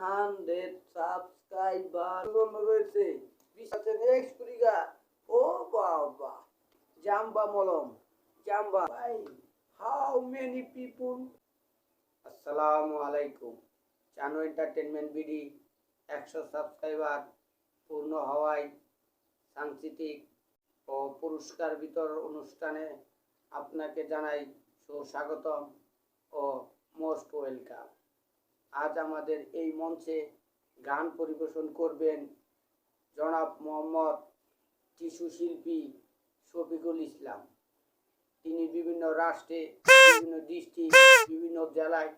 Hundred subscriber রয়েছে। বিশ আছে নেক্সট কুড়িগা। ও বাবা। জাম্বা মলম। জাম্বা। ভাই হাউ মেনি পিপুল আসসালামু আলাইকুম। চানু এন্টারটেনমেন্ট বিডি একশো সাবস্ক্রাইবার, পূর্ণ হওয়ায় সাংস্কৃতিক ও পুরস্কার বিতরণ অনুষ্ঠানে আপনাকে জানাই সুস্বাগতম ও মোস্ট ওয়েলকাম আজ আমাদের এই মঞ্চে গান পরিবেশন করবেন জনাব মোহাম্মদ টিসু শিল্পী শফিকুল ইসলাম। তিনি বিভিন্ন রাষ্ট্রে বিভিন্ন ডিস্ট্রিক্ট বিভিন্ন জেলায়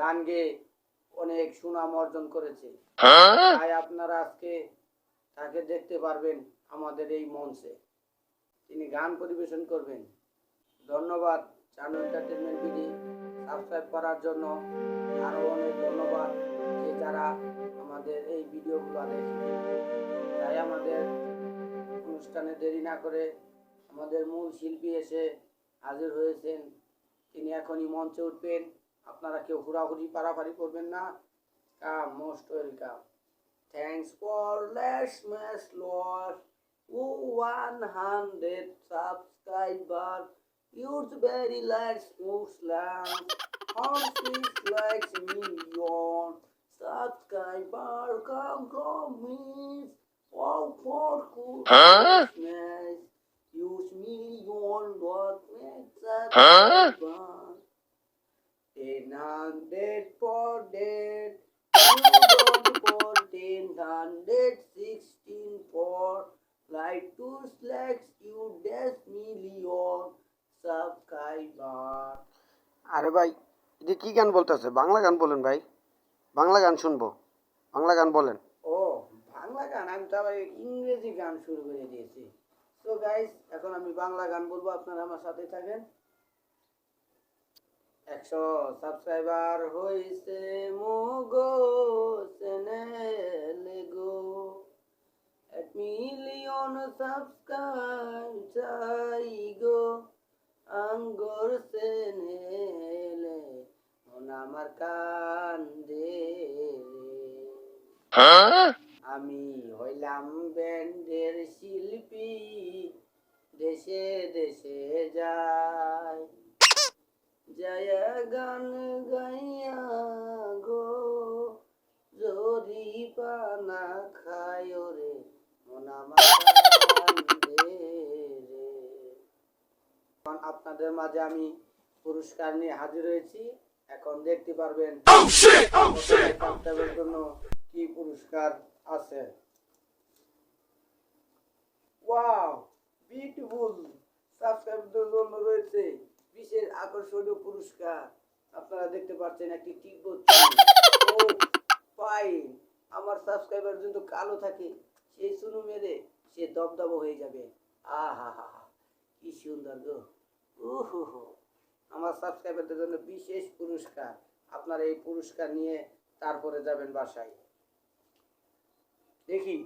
গান গেয়ে অনেক সুনাম অর্জন করেছে। তাই আপনারা আজকে তাকে দেখতে পারবেন আমাদের এই মঞ্চে। তিনি গান পরিবেশন করবেন। ধন্যবাদ চানু এন্টারটেনমেন্ট বিডি সাবস্ক্রাইব করার জন্য আরও অনেক ধন্যবাদ যে যারা আমাদের এই ভিডিওগুলো দেখে তাই আমাদের অনুষ্ঠানে দেরি না করে আমাদের মূল শিল্পী এসে হাজির হয়েছেন। তিনি এখনই মঞ্চে উঠবেন। আপনারা কেউ হুড়াহুড়ি পারাপারি করবেন না। Come most welcome. Thanks for less ম্যাস লস। ও one hundred subscriber. Yours very light smooth slam. Horses like million. Subscriber come from me. All for good Christmas. Use million what makes that fun. Ten hundred for dead. Two for ten hundred sixteen for like two slacks you dash million. আরে ভাই এটা কি গান বলতেছে? বাংলা গান বলেন ভাই। বাংলা গান শুনব। বাংলা গান বলেন। ও বাংলা গান? আমি তো আবার ইংরেজি গান শুরু করে দিয়েছি। তো গাইস এখন আমি বাংলা গান বলব আপনারা আমার সাথে থাকেন। একশো সাবস্ক্রাইবার হয়েছে মোগো চ্যানেল গো। এক মিলিয়ন সাবস্ক্রাইব চাই গো। আঙ্গর চ্যানেলে মন আমার কান্দে আমি হইলাম ব্যান্ডের শিল্পী, দেশে দেশে যাই। জয়া গান গাইয়া গো জরি পানা খায় রে, মন কান্দে রে এখন আপনাদের মাঝে আমি পুরস্কার নিয়ে হাজির হয়েছি। এখন দেখতে পারবেন জন্য কি পুরস্কার আছে। ওয়াও বিউটিফুল সাবস্ক্রাইবদের জন্য রয়েছে বিশেষ আকর্ষণীয় পুরস্কার। আপনারা দেখতে পাচ্ছেন একটি তিব্বত ও আমার সাবস্ক্রাইবার কিন্তু কালো থাকে। সেই মেরে সে দবদব হয়ে যাবে। আহা হা হা কি সুন্দর গো। উহু আমার সাবস্ক্রাইবারদের জন্য বিশেষ পুরস্কার। আপনার এই পুরস্কার নিয়ে তারপরে যাবেন বাসায়। দেখি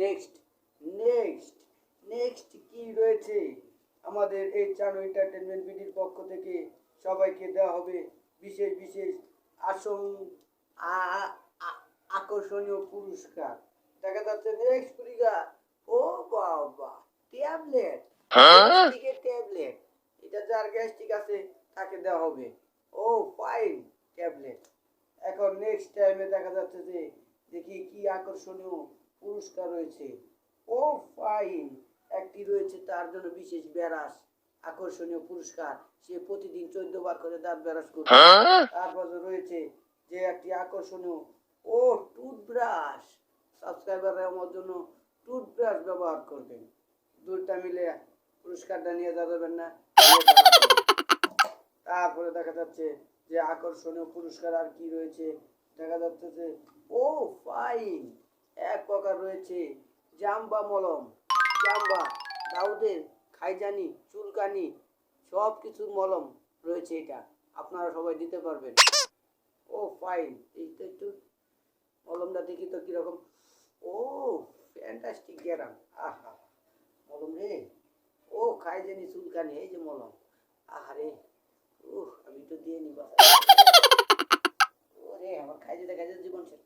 নেক্সট নেক্সট নেক্সট কি রয়েছে? আমাদের এই চানু এন্টারটেনমেন্ট বিডির পক্ষ থেকে সবাইকে দেওয়া হবে বিশেষ বিশেষ আসন আকর্ষণীয় পুরস্কার। দেখা যাচ্ছে নেক্সট পুরিকা ও বাবা ট্যাবলেট ট্যাবলেট এটা যার গ্যাস্ট্রিক আছে তাকে দেওয়া হবে। ও ফাইন ট্যাবলেট এখন নেক্সট টাইমে দেখা যাচ্ছে যে দেখি কি আকর্ষণীয় পুরস্কার রয়েছে। ও ফাইন একটি রয়েছে তার জন্য বিশেষ ব্যারাস আকর্ষণীয় পুরস্কার। সে প্রতিদিন চোদ্দ বার করে দাঁত ব্যারাস করবে তারপর রয়েছে যে একটি আকর্ষণীয় ও টুথব্রাশ সাবস্ক্রাইবার আমার জন্য টুথব্রাশ ব্যবহার করবেন। দুইটা মিলে পুরস্কারটা নিয়ে যাবেন না। তারপরে দেখা যাচ্ছে যে আকর্ষণীয় পুরস্কার আর কি রয়েছে। দেখা যাচ্ছে যে, ও ফাইন এক প্রকার রয়েছে। জাম্বা মলম, জাম্বা, দাউদের খাইজানি, চুলকানি সব কিছুর মলম রয়েছে এটা। আপনারা সবাই দিতে পারবেন। ও ফাইন এইটা একটু মলমটা দেখি তো কীরকম। ও ফ্যান্টাস্টিক গ্যারাম আহা, মলম রে। ও খাইজানি চুলকানি এই যে মলম। আহারে উহ আমি তো দিয়ে নিবা ওরে আমার খাইতে খাইতে জীবন শেষ।